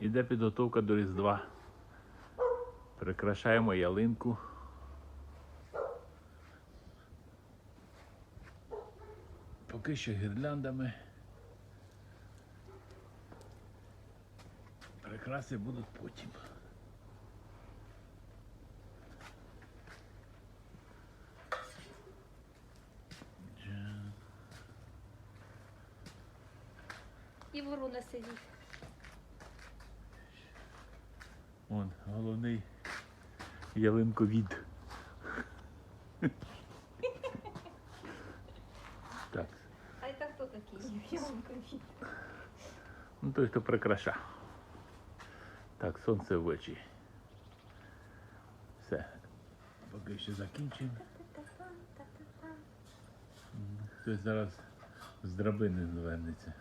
Іде підготовка до Різдва. Прикрашаємо ялинку. Поки що гірляндами. Прикраси будуть потім. І ворона сидить. Вон головний ялинковід. Так, А это кто такие? Ялинкові. ну той, хто прикраша. Так, сонце в очі. Все. Поки що закінчимо. Хтось зараз з драбини звернеться.